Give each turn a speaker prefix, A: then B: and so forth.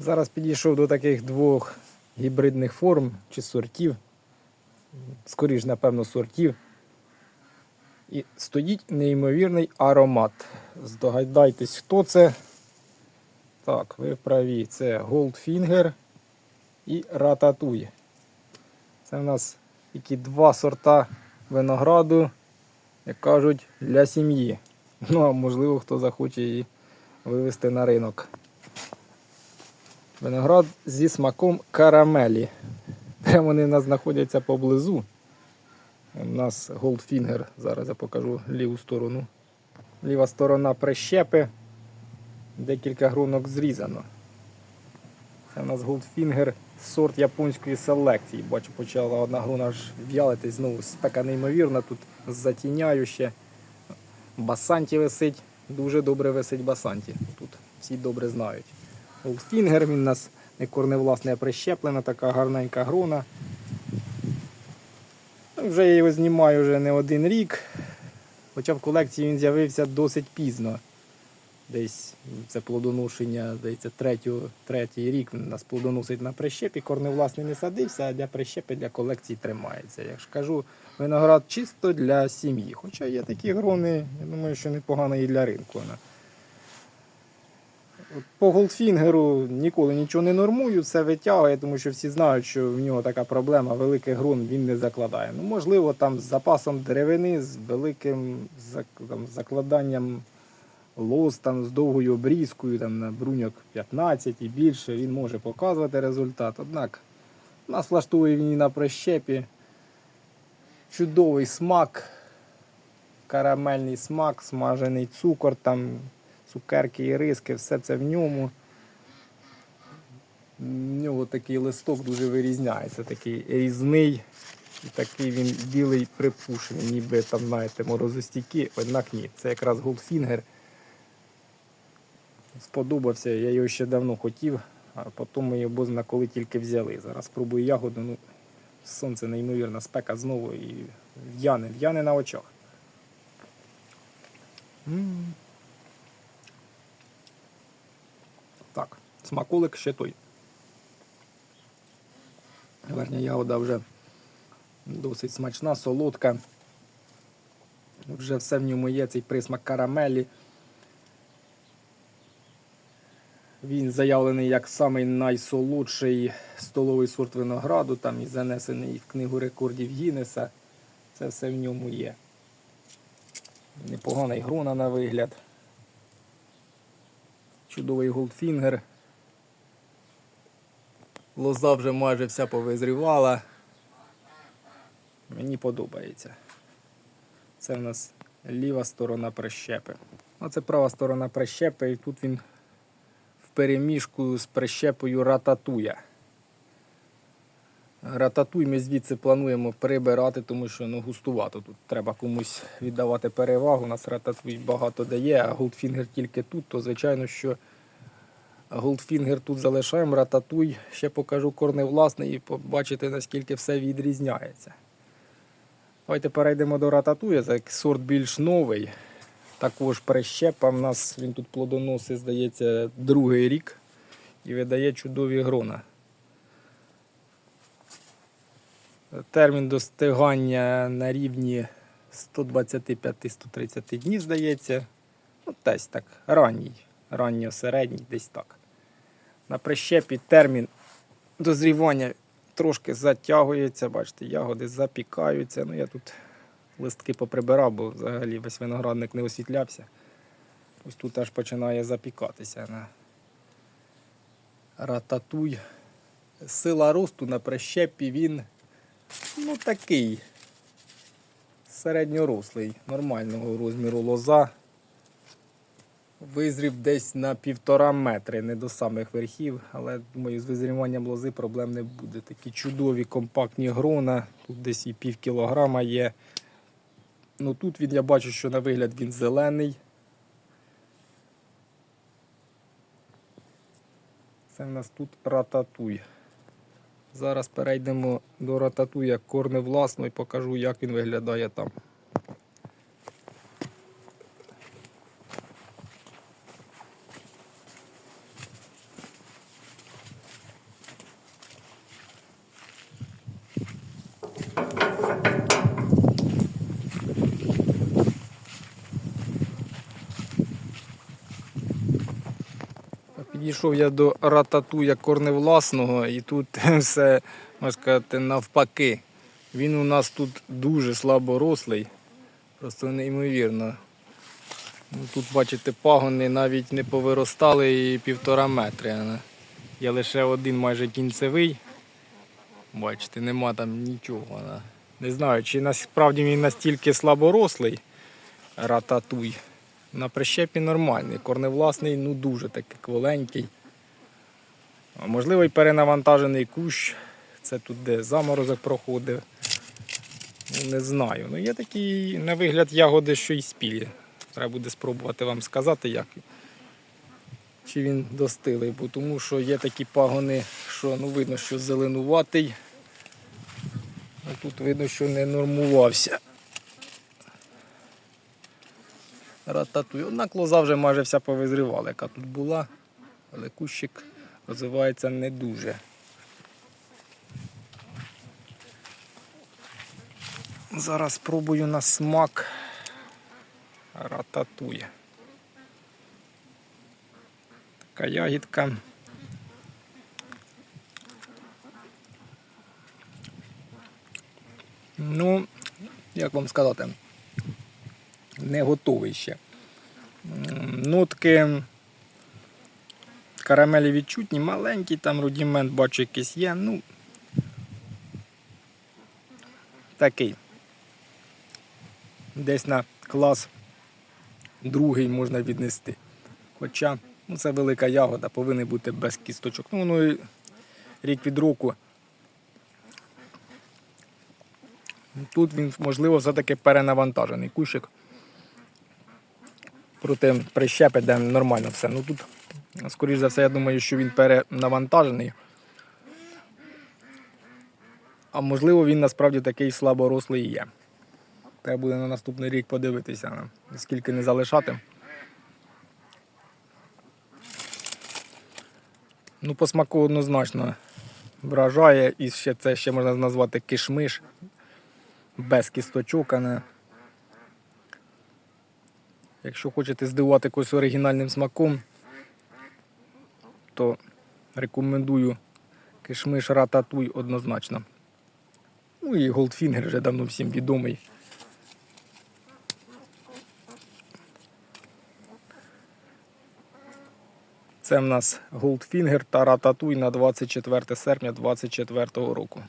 A: Зараз підійшов до таких двох гібридних форм чи сортів. Скоріш, напевно, сортів. І стоїть неймовірний аромат. Здогадайтесь, хто це. Так, ви праві. Це Goldfinger і Ratatouille. Це в нас такі два сорта винограду, як кажуть, для сім'ї. Ну, а можливо, хто захоче її вивезти на ринок. Виноград зі смаком карамелі. Де вони в нас знаходяться поблизу. У нас Goldfinger. Зараз я покажу ліву сторону. Ліва сторона прищепи. Декілька грунок зрізано. Це у нас Goldfinger сорт японської селекції. Бачу, почала одна груна аж в'ялитись. Знову спека неймовірна. Тут затіняю ще. Басанті висить. Дуже добре висить басанті. Тут всі добре знають. Goldfinger, він у нас не корневласне, а прищеплена, така гарненька грона. Ну, Вже я його знімаю вже не один рік. Хоча в колекції він з'явився досить пізно. Десь це плодоношення, здається, третій рік він нас плодоносить на прищепі. Корневласний не садився, а для прищепи для колекції тримається. Я ж кажу, виноград чисто для сім'ї. Хоча є такі грони, я думаю, що непогано і для ринку. Вона. По голдфінгеру ніколи нічого не нормую, все витягує, тому що всі знають, що в нього така проблема, великий ґрунт він не закладає. Ну, можливо, там з запасом деревини, з великим там, закладанням лоз, там, з довгою обрізкою, там, на бруньок 15 і більше, він може показувати результат. Однак нас влаштовує він і на прищепі. Чудовий смак, карамельний смак, смажений цукор, там цукерки і риски, все це в ньому. В нього такий листок дуже вирізняється, такий різний. І такий він білий припушений, ніби там, знаєте, морозостійкі, однак ні. Це якраз Goldfinger. Сподобався, я його ще давно хотів, а потім ми його бозна коли тільки взяли. Зараз спробую ягоду. Ну, сонце неймовірна спека знову і в'яне, в'яне на очах. М. Так, смаколик ще той. Верхня ягода вже досить смачна, солодка. Вже все в ньому є, цей присмак карамелі. Він заявлений як самий найсолодший столовий сорт винограду, там і занесений в книгу рекордів Гіннеса. Це все в ньому є. Непоганий грона на вигляд. Чудовий голдфінгер. Лоза вже майже вся повизрівала. Мені подобається. Це в нас ліва сторона прищепи. А це права сторона прищепи, і тут він в переміжку з прищепою рататуя. Рататуй ми звідси плануємо прибирати, тому що ну, густувато тут. Треба комусь віддавати перевагу. У нас рататуй багато дає, а голдфінгер тільки тут, то звичайно, що голдфінгер тут залишаємо, рататуй ще покажу корневласний і побачите, наскільки все відрізняється. Давайте перейдемо до рататуя. Це сорт більш новий. Також прищепа в нас він тут плодоносить, здається, другий рік і видає чудові грона. Термін достигання на рівні 125-130 днів, здається. Ну, десь так, ранній, ранньо-середній, десь так. На прищепі термін дозрівання трошки затягується, бачите, ягоди запікаються. Ну, я тут листки поприбирав, бо взагалі весь виноградник не освітлявся. Ось тут аж починає запікатися на рататуй. Сила росту на прищепі він ну такий середньорослий, нормального розміру лоза. Визрів десь на півтора метри, не до самих верхів, але думаю, з визріванням лози проблем не буде. Такі чудові компактні грона, тут десь і пів кілограма є. Ну тут він, я бачу, що на вигляд він зелений. Це в нас тут рататуй. Зараз перейдемо до рататуя корневласно і покажу, як він виглядає там. Підійшов я до рататуя корневласного і тут все, можна сказати, навпаки. Він у нас тут дуже слаборослий, просто неймовірно. Ну, Тут, бачите, пагони навіть не повиростали і півтора метри. Є лише один майже кінцевий. Бачите, нема там нічого. Не знаю, чи насправді він настільки слаборослий рататуй. На прищепі нормальний. Корневласний, ну дуже такий кволенький. Можливо, і перенавантажений кущ. Це тут де заморозок проходив. Ну, не знаю. Ну, є такі, на вигляд, ягоди, що й спілі. Треба буде спробувати вам сказати, як. Чи він достилий, бо тому що є такі пагони, що ну, видно, що зеленуватий. А тут видно, що не нормувався. Рататуй. Однак лоза вже майже вся повизрівала, яка тут була, але кущик розвивається не дуже. Зараз спробую на смак рататуй. Така ягідка. Ну, як вам сказати, не готовий ще. Нотки карамелі відчутні, маленький там рудімент, бачу, якийсь є. Ну, такий. Десь на клас другий можна віднести. Хоча ну, це велика ягода, повинна бути без кісточок. Ну, воно і рік від року. Тут він, можливо, все-таки перенавантажений кущик. Проте прищепи, де нормально все. Ну тут, скоріш за все, я думаю, що він перенавантажений. А можливо, він насправді такий слаборослий є. Треба буде на наступний рік подивитися, скільки не залишати. Ну, по смаку однозначно вражає. І ще це ще можна назвати кишмиш. Без кісточок, а не. Якщо хочете здивувати когось оригінальним смаком, то рекомендую кишмиш рататуй однозначно. Ну і Goldfinger вже давно всім відомий. Це в нас Goldfinger та рататуй на 24 серпня 2024 року.